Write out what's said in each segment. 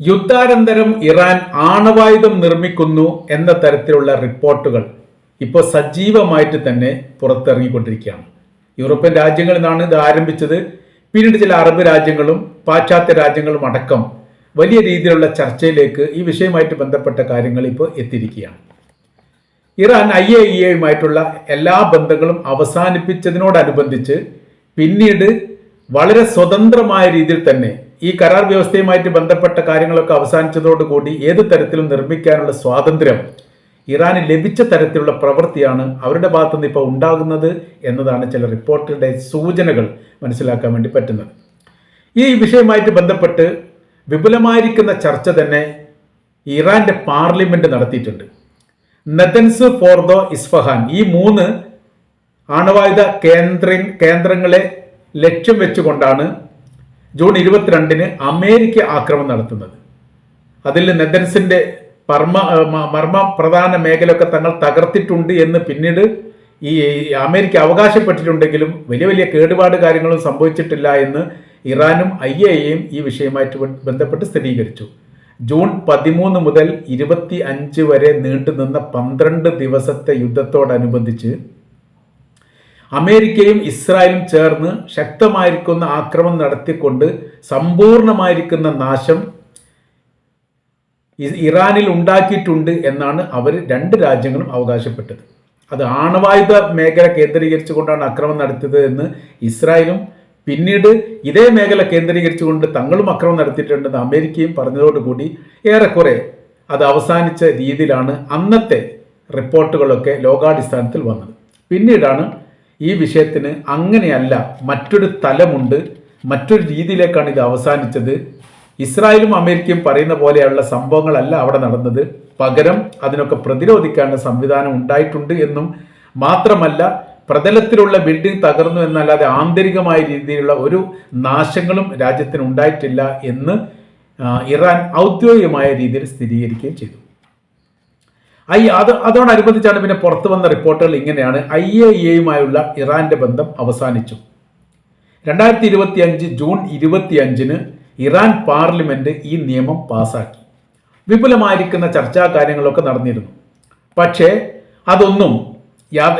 യുദ്ധാനന്തരം ഇറാൻ ആണവായുധം നിർമ്മിക്കുന്നു എന്ന തരത്തിലുള്ള റിപ്പോർട്ടുകൾ ഇപ്പോൾ സജീവമായിട്ട് തന്നെ പുറത്തിറങ്ങിക്കൊണ്ടിരിക്കുകയാണ്. യൂറോപ്യൻ രാജ്യങ്ങളിൽ നിന്നാണ് ഇത് ആരംഭിച്ചത്. പിന്നീട് ചില അറബ് രാജ്യങ്ങളും പാശ്ചാത്യ രാജ്യങ്ങളും അടക്കം വലിയ രീതിയിലുള്ള ചർച്ചയിലേക്ക് ഈ വിഷയമായിട്ട് ബന്ധപ്പെട്ട കാര്യങ്ങൾ ഇപ്പോൾ എത്തിയിരിക്കുകയാണ്. ഇറാൻ ഐ എ ഇ എയുമായിട്ടുള്ള എല്ലാ ബന്ധങ്ങളും അവസാനിപ്പിച്ചതിനോടനുബന്ധിച്ച് പിന്നീട് വളരെ സ്വതന്ത്രമായ രീതിയിൽ തന്നെ ഈ കരാർ വ്യവസ്ഥയുമായിട്ട് ബന്ധപ്പെട്ട കാര്യങ്ങളൊക്കെ അവസാനിച്ചതോടുകൂടി ഏത് തരത്തിലും നിർമ്മിക്കാനുള്ള സ്വാതന്ത്ര്യം ഇറാന് ലഭിച്ച തരത്തിലുള്ള പ്രവൃത്തിയാണ് അവരുടെ ഭാഗത്തുനിന്ന് ഇപ്പോൾ ഉണ്ടാകുന്നത് എന്നതാണ് ചില റിപ്പോർട്ടുകളുടെ സൂചനകൾ മനസ്സിലാക്കാൻ വേണ്ടി പറ്റുന്നത്. ഈ വിഷയവുമായിട്ട് ബന്ധപ്പെട്ട് വിപുലമായിരിക്കുന്ന ചർച്ച തന്നെ ഇറാന്റെ പാർലമെന്റ് നടത്തിയിട്ടുണ്ട്. നെതൻസ് ഫോർ ദ ഇസ്ഫഹാൻ ഈ മൂന്ന് ആണവായുധ കേന്ദ്ര കേന്ദ്രങ്ങളെ ലക്ഷ്യം വെച്ചുകൊണ്ടാണ് ജൂൺ ഇരുപത്തിരണ്ടിന് അമേരിക്ക ആക്രമണം നടത്തുന്നത്. അതിൽ നെതൻസിന്റെ പർമ്മ മർമ്മ പ്രധാന മേഖലയൊക്കെ തങ്ങൾ തകർത്തിട്ടുണ്ട് എന്ന് പിന്നീട് ഈ അമേരിക്ക അവകാശപ്പെട്ടിട്ടുണ്ടെങ്കിലും വലിയ വലിയ കേടുപാട് കാര്യങ്ങളും സംഭവിച്ചിട്ടില്ല എന്ന് ഇറാനും ഐ എയും ഈ വിഷയമായിട്ട് ബന്ധപ്പെട്ട് സ്ഥിരീകരിച്ചു. ജൂൺ പതിമൂന്ന് മുതൽ ഇരുപത്തി അഞ്ച് വരെ നീണ്ടുനിന്ന പന്ത്രണ്ട് ദിവസത്തെ യുദ്ധത്തോടനുബന്ധിച്ച് അമേരിക്കയും ഇസ്രായേലും ചേർന്ന് ശക്തമായിരിക്കുന്ന ആക്രമണം നടത്തിക്കൊണ്ട് സമ്പൂർണമായിരിക്കുന്ന നാശം ഇറാനിൽ ഉണ്ടാക്കിയിട്ടുണ്ട് എന്നാണ് അവർ രണ്ട് രാജ്യങ്ങളും അവകാശപ്പെട്ടത്. അത് ആണവായുധ മേഖല കേന്ദ്രീകരിച്ചുകൊണ്ടാണ് ആക്രമണം നടത്തിയത് എന്ന് ഇസ്രായേലും പിന്നീട് ഇതേ മേഖല കേന്ദ്രീകരിച്ചുകൊണ്ട് തങ്ങളും അക്രമം നടത്തിയിട്ടുണ്ടെന്ന് അമേരിക്കയും പറഞ്ഞതോടുകൂടി ഏറെക്കുറെ അത് അവസാനിച്ച രീതിയിലാണ് അന്നത്തെ റിപ്പോർട്ടുകളൊക്കെ ലോകാടിസ്ഥാനത്തിൽ വന്നത്. പിന്നീടാണ് ഈ വിഷയത്തിന് അങ്ങനെയല്ല മറ്റൊരു തലമുണ്ട്. മറ്റൊരു രീതിയിലേക്കാണ് ഇത് അവസാനിച്ചത്. ഇസ്രായേലും അമേരിക്കയും പറയുന്ന പോലെയുള്ള സംഭവങ്ങളല്ല അവിടെ നടന്നത്. പകരം അതിനൊക്കെ പ്രതിരോധിക്കാനുള്ള സംവിധാനം ഉണ്ടായിട്ടുണ്ട് എന്നും മാത്രമല്ല പ്രതലത്തിലുള്ള ബിൽഡിംഗ് തകർന്നു എന്നല്ലാതെ ആന്തരികമായ രീതിയിലുള്ള ഒരു നാശങ്ങളും രാജ്യത്തിന് ഉണ്ടായിട്ടില്ല എന്ന് ഇറാൻ ഔദ്യോഗികമായ രീതിയിൽ സ്ഥിരീകരിക്കുകയും ചെയ്തു. ഐ അത് അതോടനുബന്ധിച്ചാണ് പിന്നെ പുറത്തു വന്ന റിപ്പോർട്ടുകൾ ഇങ്ങനെയാണ്. ഐ എ ഇയുമായുള്ള ഇറാന്റെ ബന്ധം അവസാനിച്ചു. രണ്ടായിരത്തി ഇരുപത്തി അഞ്ച് ജൂൺ ഇരുപത്തി അഞ്ചിന് ഇറാൻ പാർലമെന്റ് ഈ നിയമം പാസാക്കി. വിപുലമായിരിക്കുന്ന ചർച്ചാ കാര്യങ്ങളൊക്കെ നടന്നിരുന്നു. പക്ഷേ അതൊന്നും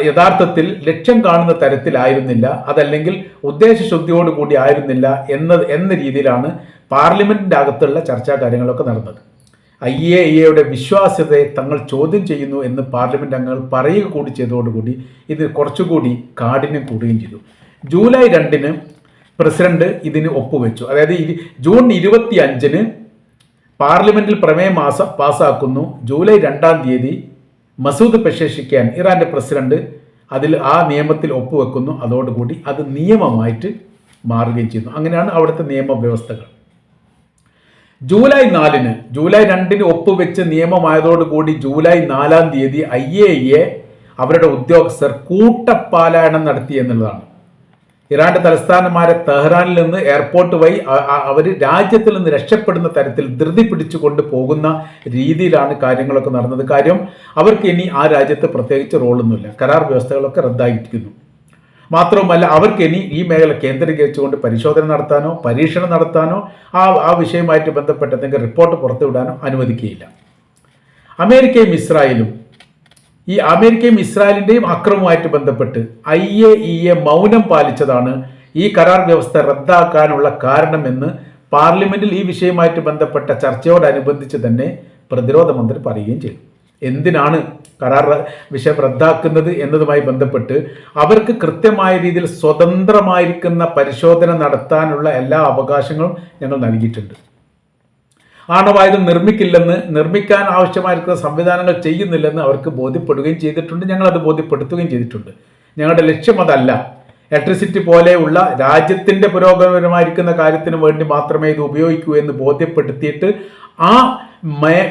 യഥാർത്ഥത്തിൽ ലക്ഷ്യം കാണുന്ന തരത്തിലായിരുന്നില്ല. അതല്ലെങ്കിൽ ഉദ്ദേശശുദ്ധിയോടുകൂടി ആയിരുന്നില്ല എന്ന എന്ന രീതിയിലാണ് പാർലമെന്റിന്റെ അകത്തുള്ള ചർച്ചാ കാര്യങ്ങളൊക്കെ നടന്നത്. ഐ എ എയുടെ വിശ്വാസ്യതയെ തങ്ങൾ ചോദ്യം ചെയ്യുന്നു എന്ന് പാർലമെന്റ് അംഗങ്ങൾ പറയുക കൂടി ചെയ്തതോടുകൂടി ഇത് കുറച്ചുകൂടി കാഠിന്യം കൂടുകയും ചെയ്തു. ജൂലൈ രണ്ടിന് പ്രസിഡന്റ് ഇതിന് ഒപ്പുവെച്ചു. അതായത് ജൂൺ ഇരുപത്തി അഞ്ചിന് പാർലമെന്റിൽ പ്രമേയം മാസ പാസ്സാക്കുന്നു ജൂലൈ രണ്ടാം തീയതി മസൂദ് പെഷേഷിക്കാൻ ഇറാന്റെ പ്രസിഡന്റ് അതിൽ ആ നിയമത്തിൽ ഒപ്പുവെക്കുന്നു. അതോടുകൂടി അത് നിയമമായിട്ട് മാറുകയും ചെയ്യുന്നു. അങ്ങനെയാണ് അവിടുത്തെ നിയമവ്യവസ്ഥകൾ. ജൂലൈ നാലിന് ജൂലൈ രണ്ടിന് ഒപ്പുവെച്ച് നിയമമായതോടുകൂടി ജൂലൈ നാലാം തീയതി ഐ എ എ അവരുടെ ഉദ്യോഗസ്ഥർ കൂട്ടപ്പാലായനം നടത്തി എന്നുള്ളതാണ്. ഇറാന്റെ തലസ്ഥാനമായ തെഹ്റാനിൽ നിന്ന് എയർപോർട്ട് വഴി അവർ രാജ്യത്തിൽ നിന്ന് രക്ഷപ്പെടുന്ന തരത്തിൽ ധൃതി പിടിച്ചുകൊണ്ട് പോകുന്ന രീതിയിലാണ് കാര്യങ്ങളൊക്കെ നടന്നത്. കാര്യം അവർക്ക് ഇനി ആ രാജ്യത്ത് പ്രത്യേകിച്ച് റോളൊന്നുമില്ല. കരാർ വ്യവസ്ഥകളൊക്കെ റദ്ദായിരിക്കുന്നു മാത്രവുമല്ല അവർക്ക് ഇനി ഈ മേഖല കേന്ദ്രീകരിച്ചുകൊണ്ട് പരിശോധന നടത്താനോ പരീക്ഷണം നടത്താനോ ആ ആ വിഷയവുമായിട്ട് ബന്ധപ്പെട്ട എന്തെങ്കിലും റിപ്പോർട്ട് പുറത്തുവിടാനോ അനുവദിക്കുകയില്ല. അമേരിക്കയും ഇസ്രായേലും ഈ അമേരിക്കയും ഇസ്രായേലിന്റെയും അക്രമവുമായിട്ട് ബന്ധപ്പെട്ട് ഐ എ ഇ എ മൗനം പാലിച്ചതാണ് ഈ കരാർ വ്യവസ്ഥ റദ്ദാക്കാനുള്ള കാരണമെന്ന് പാർലമെന്റിൽ ഈ വിഷയവുമായിട്ട് ബന്ധപ്പെട്ട ചർച്ചയോടനുബന്ധിച്ച് തന്നെ പ്രതിരോധ മന്ത്രി പറയുകയും ചെയ്തു. എന്തിനാണ് കരാർ വിഷയം റദ്ദാക്കുന്നത് എന്നതുമായി ബന്ധപ്പെട്ട് അവർക്ക് കൃത്യമായ രീതിയിൽ സ്വതന്ത്രമായിരിക്കുന്ന പരിശോധന നടത്താനുള്ള എല്ലാ അവകാശങ്ങളും ഞങ്ങൾ നൽകിയിട്ടുണ്ട്. ആണവായുധം നിർമ്മിക്കില്ലെന്ന് നിർമ്മിക്കാൻ ആവശ്യമായിരിക്കുന്ന സംവിധാനങ്ങൾ ചെയ്യുന്നില്ലെന്ന് അവർക്ക് ബോധ്യപ്പെടുകയും ചെയ്തിട്ടുണ്ട്. ഞങ്ങൾ അത് ബോധ്യപ്പെടുത്തുകയും ചെയ്തിട്ടുണ്ട്. ഞങ്ങളുടെ ലക്ഷ്യം അതല്ല. ഇലക്ട്രിസിറ്റി പോലെയുള്ള രാജ്യത്തിന്റെ പുരോഗമനമായിരിക്കുന്ന കാര്യത്തിന് വേണ്ടി മാത്രമേ ഇത് ഉപയോഗിക്കൂ എന്ന് ബോധ്യപ്പെടുത്തിയിട്ട് ആ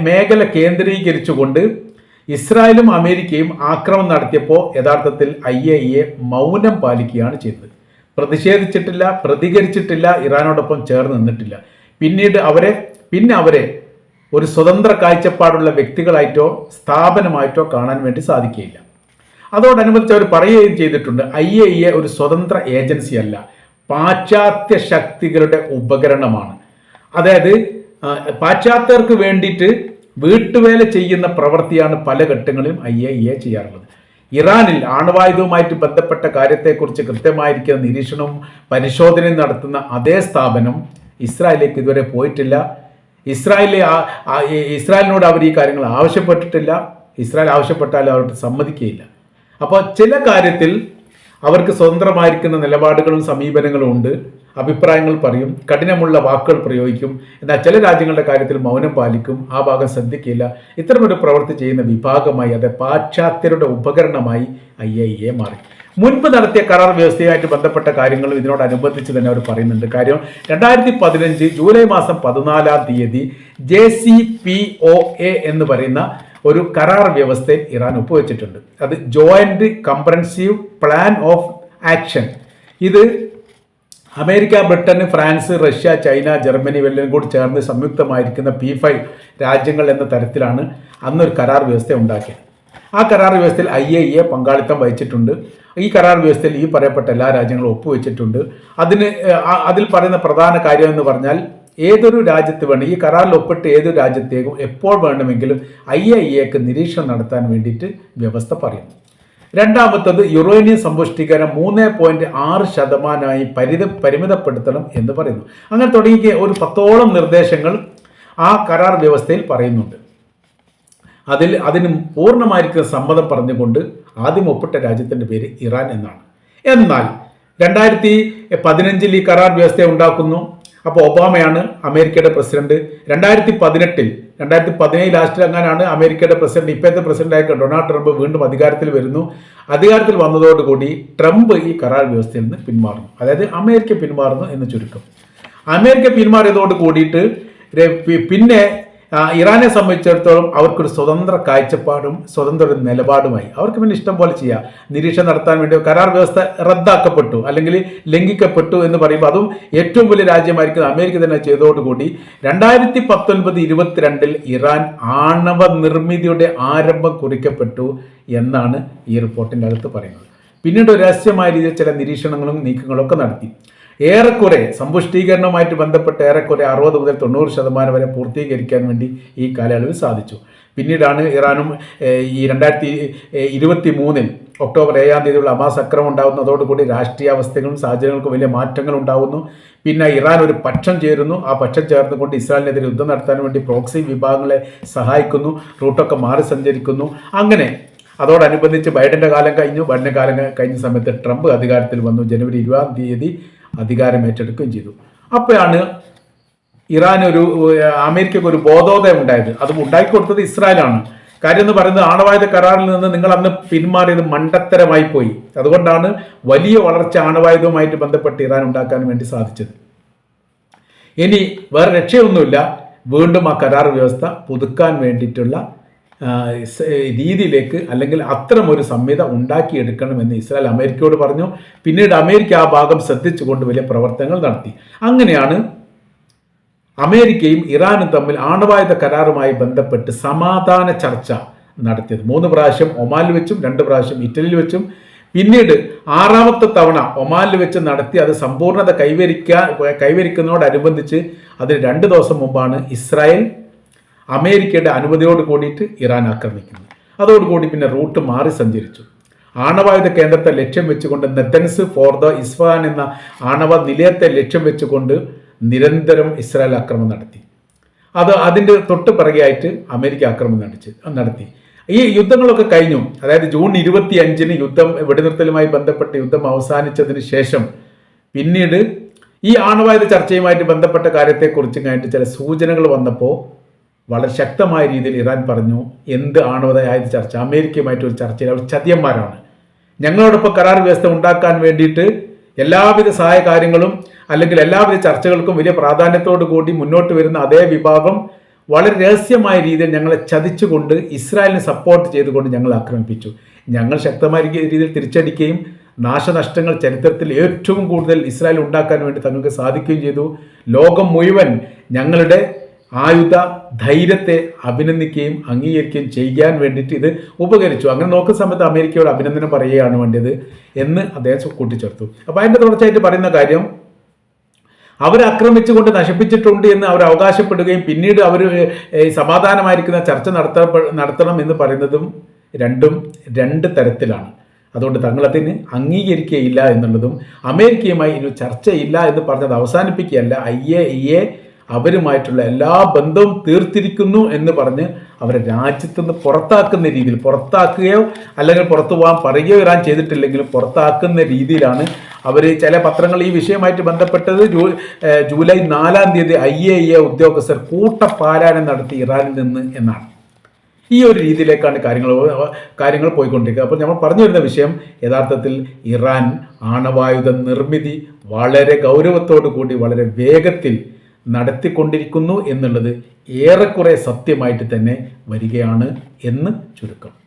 മേഖല കേന്ദ്രീകരിച്ചുകൊണ്ട് ഇസ്രായേലും അമേരിക്കയും ആക്രമണം നടത്തിയപ്പോൾ യഥാർത്ഥത്തിൽ ഐ എ ഇ എ മൗനം പാലിക്കുകയാണ് ചെയ്തത്. പ്രതിഷേധിച്ചിട്ടില്ല പ്രതികരിച്ചിട്ടില്ല ഇറാനോടൊപ്പം ചേർന്ന് നിന്നിട്ടില്ല. പിന്നീട് അവരെ പിന്നെ അവരെ ഒരു സ്വതന്ത്ര കാഴ്ചപ്പാടുള്ള വ്യക്തികളായിട്ടോ സ്ഥാപനമായിട്ടോ കാണാൻ വേണ്ടി സാധിക്കുകയില്ല. അതോടനുബന്ധിച്ച് അവർ പറയുകയും ചെയ്തിട്ടുണ്ട് ഐ എ ഇ എ ഒരു സ്വതന്ത്ര ഏജൻസി അല്ല പാശ്ചാത്യ ശക്തികളുടെ ഉപകരണമാണ്. അതായത് പാശ്ചാത്യർക്ക് വേണ്ടിയിട്ട് വീട്ടുവേല ചെയ്യുന്ന പ്രവൃത്തിയാണ് പല ഘട്ടങ്ങളിലും ഐ എ ഇ എ ചെയ്യാറുള്ളത്. ഇറാനിൽ ആണവായുധവുമായിട്ട് ബന്ധപ്പെട്ട കാര്യത്തെക്കുറിച്ച് കൃത്യമായിരിക്കുന്ന നിരീക്ഷണവും പരിശോധനയും നടത്തുന്ന അതേ സ്ഥാപനം ഇസ്രായേലിലേക്ക് ഇതുവരെ പോയിട്ടില്ല. ഇസ്രായേലിലെ ഇസ്രായേലിനോട് അവർ ഈ കാര്യങ്ങൾ ആവശ്യപ്പെട്ടിട്ടില്ല. ഇസ്രായേൽ ആവശ്യപ്പെട്ടാലും അവർക്ക് സമ്മതിക്കുകയില്ല. അപ്പോൾ ചില കാര്യത്തിൽ അവർക്ക് സ്വതന്ത്രമായിരിക്കുന്ന നിലപാടുകളും സമീപനങ്ങളും ഉണ്ട്. അഭിപ്രായങ്ങൾ പറയും കഠിനമുള്ള വാക്കുകൾ പ്രയോഗിക്കും. എന്നാൽ ചില രാജ്യങ്ങളുടെ കാര്യത്തിൽ മൗനം പാലിക്കും. ആ ഭാഗം ശ്രദ്ധിക്കില്ല. ഇത്തരമൊരു പ്രവൃത്തി ചെയ്യുന്ന വിഭാഗമായി അത് പാശ്ചാത്യരുടെ ഉപകരണമായി ഐ ഐ എ മാറി. മുൻപ് നടത്തിയ കരാർ വ്യവസ്ഥയുമായിട്ട് ബന്ധപ്പെട്ട കാര്യങ്ങളും ഇതിനോടനുബന്ധിച്ച് തന്നെ അവർ പറയുന്നുണ്ട്. കാര്യം രണ്ടായിരത്തി പതിനഞ്ച് ജൂലൈ മാസം പതിനാലാം തീയതി J C P O A എന്ന് പറയുന്ന ഒരു കരാർ വ്യവസ്ഥയിൽ ഇറാൻ ഒപ്പുവെച്ചിട്ടുണ്ട്. അത് joint comprehensive plan of action ഇത് America Britain France Russia China Germany ഇവരെല്ലാം കൂടി ചേർന്ന് സംയുക്തമായിരിക്കുന്ന പി ഫൈവ് രാജ്യങ്ങൾ എന്ന തരത്തിലാണ് അന്നൊരു കരാർ വ്യവസ്ഥ ഉണ്ടാക്കിയത്. ആ കരാർ വ്യവസ്ഥയിൽ ഐ എ എ പങ്കാളിത്തം വഹിച്ചിട്ടുണ്ട്. ഈ കരാർ വ്യവസ്ഥയിൽ ഈ പറയപ്പെട്ട എല്ലാ രാജ്യങ്ങളും ഒപ്പുവെച്ചിട്ടുണ്ട്. അതിന് അതിൽ പറയുന്ന പ്രധാന കാര്യം എന്ന് പറഞ്ഞാൽ ഏതൊരു രാജ്യത്ത് വേണം ഈ കരാറിൽ ഒപ്പിട്ട് ഏതൊരു രാജ്യത്തേക്കും എപ്പോൾ വേണമെങ്കിലും ഐ എ എക്ക് നിരീക്ഷണം നടത്താൻ വേണ്ടിയിട്ട് വ്യവസ്ഥ പറയുന്നു. രണ്ടാമത്തത് യുറേനിയം സമ്പുഷ്ടീകരണം മൂന്ന് പോയിന്റ് ആറ് ശതമാനമായി പരിത പരിമിതപ്പെടുത്തണം എന്ന് പറയുന്നു. അങ്ങനെ തുടങ്ങിയ ഒരു പത്തോളം നിർദ്ദേശങ്ങൾ ആ കരാർ വ്യവസ്ഥയിൽ പറയുന്നുണ്ട്. അതിൽ അതിന് പൂർണമായിരിക്കുന്ന സമ്മതം പറഞ്ഞുകൊണ്ട് ആദ്യം ഒപ്പിട്ട രാജ്യത്തിന്റെ പേര് ഇറാൻ എന്നാണ്. എന്നാൽ രണ്ടായിരത്തി പതിനഞ്ചിൽ ഈ കരാർ വ്യവസ്ഥ ഉണ്ടാക്കുന്നു. അപ്പോൾ ഒബാമയാണ് അമേരിക്കയുടെ പ്രസിഡന്റ്. രണ്ടായിരത്തി പതിനെട്ടിൽ രണ്ടായിരത്തി പതിനേഴ് ലാസ്റ്റിൽ അങ്ങനെയാണ് അമേരിക്കയുടെ പ്രസിഡന്റ് ഇപ്പോഴത്തെ പ്രസിഡന്റ് ആയിട്ട് ഡൊണാൾഡ് ട്രംപ് വീണ്ടും അധികാരത്തിൽ വരുന്നു. അധികാരത്തിൽ വന്നതോടുകൂടി ട്രംപ് ഈ കരാർ വ്യവസ്ഥയിൽ നിന്ന് പിന്മാറുന്നു. അതായത് അമേരിക്ക പിന്മാറുന്നു എന്ന് ചുരുക്കം. അമേരിക്ക പിന്മാറിയതോട് കൂടിയിട്ട് പിന്നെ ഇറാനെ സംബന്ധിച്ചിടത്തോളം അവർക്കൊരു സ്വതന്ത്ര കാഴ്ചപ്പാടും സ്വതന്ത്ര ഒരു നിലപാടുമായി. അവർക്ക് പിന്നെ ഇഷ്ടം പോലെ ചെയ്യാം. നിരീക്ഷണം നടത്താൻ വേണ്ടി കരാർ വ്യവസ്ഥ റദ്ദാക്കപ്പെട്ടു അല്ലെങ്കിൽ ലംഘിക്കപ്പെട്ടു എന്ന് പറയുമ്പോൾ അതും ഏറ്റവും വലിയ രാജ്യമായിരിക്കുന്നത് അമേരിക്ക തന്നെ ചെയ്തതോടുകൂടി രണ്ടായിരത്തി പത്തൊൻപത് ഇരുപത്തിരണ്ടിൽ ഇറാൻ ആണവ നിർമ്മിതിയുടെ ആരംഭം കുറിക്കപ്പെട്ടു എന്നാണ് ഈ റിപ്പോർട്ടിന്റെ അകത്ത് പറയുന്നത്. പിന്നീട് രഹസ്യമായ രീതിയിൽ ചില നിരീക്ഷണങ്ങളും നീക്കങ്ങളും ഒക്കെ നടത്തി. ഏറെക്കുറെ സമ്പുഷ്ടീകരണവുമായിട്ട് ബന്ധപ്പെട്ട് ഏറെക്കുറെ അറുപത് മുതൽ തൊണ്ണൂറ് ശതമാനം വരെ പൂർത്തീകരിക്കാൻ വേണ്ടി ഈ കാലയളവിൽ സാധിച്ചു. പിന്നീടാണ് ഇറാനും ഈ രണ്ടായിരത്തി ഇരുപത്തി മൂന്നിൽ ഒക്ടോബർ ഏഴാം തീയതിയുള്ള അമാസ് അക്രമം ഉണ്ടാകുന്നതോടുകൂടി രാഷ്ട്രീയാവസ്ഥകളും സാഹചര്യങ്ങൾക്കും വലിയ മാറ്റങ്ങൾ ഉണ്ടാകുന്നു പിന്നെ ഇറാൻ ഒരു പക്ഷം ചേരുന്നു. ആ പക്ഷം ചേർന്നുകൊണ്ട് ഇസ്രായേലിനെതിരെ യുദ്ധം നടത്താൻ വേണ്ടി പ്രോക്സി വിഭാഗങ്ങളെ സഹായിക്കുന്നു. റൂട്ടൊക്കെ മാറി സഞ്ചരിക്കുന്നു. അങ്ങനെ അതോടനുബന്ധിച്ച് ബൈഡന്റെ കാലം കഴിഞ്ഞു. ബൈഡന്റെ കാലം കഴിഞ്ഞ സമയത്ത് ട്രംപ് അധികാരത്തിൽ വന്നു. ജനുവരി ഇരുപതാം തീയതി അധികാരം ഏറ്റെടുക്കുകയും ചെയ്തു. അപ്പോഴാണ് ഇറാൻ ഒരു അമേരിക്കയ്ക്ക് ഒരു ബോധോദയം ഉണ്ടായത്. അത് ഉണ്ടാക്കി കൊടുത്തത് ഇസ്രായേലാണ്. കാര്യം എന്ന് പറയുന്നത് ആണവായുധ കരാറിൽ നിന്ന് നിങ്ങൾ അന്ന് പിന്മാറിയത് മണ്ടത്തരമായി പോയി. അതുകൊണ്ടാണ് വലിയ വളർച്ച ആണവായുധവുമായിട്ട് ബന്ധപ്പെട്ട് ഇറാൻ ഉണ്ടാക്കാൻ വേണ്ടി സാധിച്ചത്. ഇനി വേറെ രക്ഷയൊന്നുമില്ല. വീണ്ടും ആ കരാർ വ്യവസ്ഥ പുതുക്കാൻ വേണ്ടിയിട്ടുള്ള രീതിയിലേക്ക് അല്ലെങ്കിൽ അത്തരം ഒരു സംഹിത ഉണ്ടാക്കിയെടുക്കണമെന്ന് ഇസ്രായേൽ അമേരിക്കയോട് പറഞ്ഞു. പിന്നീട് അമേരിക്ക ആ ഭാഗം ശ്രദ്ധിച്ചുകൊണ്ട് വലിയ പ്രവർത്തനങ്ങൾ നടത്തി. അങ്ങനെയാണ് അമേരിക്കയും ഇറാനും തമ്മിൽ ആണവായുധ കരാറുമായി ബന്ധപ്പെട്ട് സമാധാന ചർച്ച നടത്തിയത്. മൂന്ന് പ്രാവശ്യം ഒമാനിൽ വെച്ചും രണ്ട് പ്രാവശ്യം ഇറ്റലിയിൽ വെച്ചും. പിന്നീട് ആറാമത്തെ തവണ ഒമാനിൽ വെച്ച് നടത്തി അത് സമ്പൂർണത കൈവരിക്കാൻ കൈവരിക്കുന്നതോടനുബന്ധിച്ച് അതിന് രണ്ട് ദിവസം മുമ്പാണ് ഇസ്രായേൽ അമേരിക്കയുടെ അനുമതിയോട് കൂടിയിട്ട് ഇറാൻ ആക്രമിക്കുന്നു. അതോടുകൂടി പിന്നെ റൂട്ട് മാറി സഞ്ചരിച്ചു. ആണവായുധ കേന്ദ്രത്തെ ലക്ഷ്യം വെച്ചുകൊണ്ട് നെത്തൻസ് ഫോർ ദ ഇസ്ഫഹാൻ എന്ന ആണവ നിലയത്തെ ലക്ഷ്യം വെച്ചുകൊണ്ട് നിരന്തരം ഇസ്രായേൽ ആക്രമണം നടത്തി. അത് അതിന്റെ തൊട്ട് പിറകെയായിട്ട് അമേരിക്ക ആക്രമണം നടത്തി നടത്തി. ഈ യുദ്ധങ്ങളൊക്കെ കഴിഞ്ഞു. അതായത് ജൂൺ ഇരുപത്തി അഞ്ചിന് യുദ്ധം വെടിനിർത്തലുമായി ബന്ധപ്പെട്ട് യുദ്ധം അവസാനിച്ചതിന് ശേഷം പിന്നീട് ഈ ആണവായുധ ചർച്ചയുമായിട്ട് ബന്ധപ്പെട്ട കാര്യത്തെക്കുറിച്ച് കഴിഞ്ഞിട്ട് ചില സൂചനകൾ വന്നപ്പോൾ വളരെ ശക്തമായ രീതിയിൽ ഇറാൻ പറഞ്ഞു എന്ത് ആണവതായുധ ചർച്ച? അമേരിക്കയുമായിട്ട് ഒരു ചർച്ചയിൽ അവർ ചതിയന്മാരാണ്. ഞങ്ങളോടൊപ്പം കരാർ വ്യവസ്ഥ ഉണ്ടാക്കാൻ വേണ്ടിയിട്ട് എല്ലാവിധ സഹായ കാര്യങ്ങളും അല്ലെങ്കിൽ എല്ലാവിധ ചർച്ചകൾക്കും വലിയ പ്രാധാന്യത്തോടു കൂടി മുന്നോട്ട് വരുന്ന അതേ വിഭാഗം വളരെ രഹസ്യമായ രീതിയിൽ ഞങ്ങളെ ചതിച്ചുകൊണ്ട് ഇസ്രായേലിനെ സപ്പോർട്ട് ചെയ്തുകൊണ്ട് ഞങ്ങൾ ആക്രമിപ്പിച്ചു. ഞങ്ങൾ ശക്തമായ രീതിയിൽ തിരിച്ചടിക്കുകയും നാശനഷ്ടങ്ങൾ ചരിത്രത്തിൽ ഏറ്റവും കൂടുതൽ ഇസ്രായേൽ ഉണ്ടാക്കാൻ വേണ്ടി തങ്ങൾക്ക് സാധിക്കുകയും ചെയ്തു. ലോകം മുഴുവൻ ഞങ്ങളുടെ ആയുധ ധൈര്യത്തെ അഭിനന്ദിക്കുകയും അംഗീകരിക്കുകയും ചെയ്യാൻ വേണ്ടിയിട്ട് ഇത് ഉപകരിച്ചു. അങ്ങനെ നോക്കുന്ന സമയത്ത് അമേരിക്കയോട് അഭിനന്ദനം പറയുകയാണ് വേണ്ടത് എന്ന് അദ്ദേഹം കൂട്ടിച്ചേർത്തു. അപ്പോൾ അതിന്റെ തുടർച്ചയായിട്ട് പറയുന്ന കാര്യം അവർ ആക്രമിച്ചുകൊണ്ട് നശിപ്പിച്ചിട്ടുണ്ട് എന്ന് അവർ അവകാശപ്പെടുകയും പിന്നീട് അവർ സമാധാനമായിരിക്കുന്ന ചർച്ച നടത്ത നടത്തണം എന്ന് പറയുന്നതും രണ്ടും രണ്ട് തരത്തിലാണ്. അതുകൊണ്ട് തങ്ങളതിന് അംഗീകരിക്കുകയില്ല എന്നുള്ളതും അമേരിക്കയുമായി ഇനി ചർച്ചയില്ല എന്ന് പറഞ്ഞത് അവസാനിപ്പിക്കുകയല്ല ഐ എ ഇ എ അവരുമായിട്ടുള്ള എല്ലാ ബന്ധവും തീർത്തിരിക്കുന്നു എന്ന് പറഞ്ഞ് അവരെ രാജ്യത്തു നിന്ന് പുറത്താക്കുന്ന രീതിയിൽ പുറത്താക്കുകയോ അല്ലെങ്കിൽ പുറത്തു പോകാൻ പറയുകയോ ഇറാൻ ചെയ്തിട്ടില്ലെങ്കിലും പുറത്താക്കുന്ന രീതിയിലാണ് അവർ ചില പത്രങ്ങൾ ഈ വിഷയമായിട്ട് ബന്ധപ്പെട്ടത്. ജൂലൈ നാലാം തീയതി ഐ എ എ ഉദ്യോഗസ്ഥർ കൂട്ടപാരായണം നടത്തി ഇറാനിൽ നിന്ന് എന്നാണ്. ഈ ഒരു രീതിയിലേക്കാണ് കാര്യങ്ങൾ കാര്യങ്ങൾ പോയിക്കൊണ്ടിരിക്കുക. അപ്പോൾ നമ്മൾ പറഞ്ഞു വരുന്ന വിഷയം യഥാർത്ഥത്തിൽ ഇറാൻ ആണവായുധ നിർമ്മിതി വളരെ ഗൗരവത്തോടു കൂടി വളരെ വേഗത്തിൽ നടത്തിക്കൊണ്ടിരിക്കുന്നു എന്നുള്ളത് ഏറെക്കുറെ സത്യമായിട്ട് തന്നെ വരികയാണ് എന്ന് ചുരുക്കം.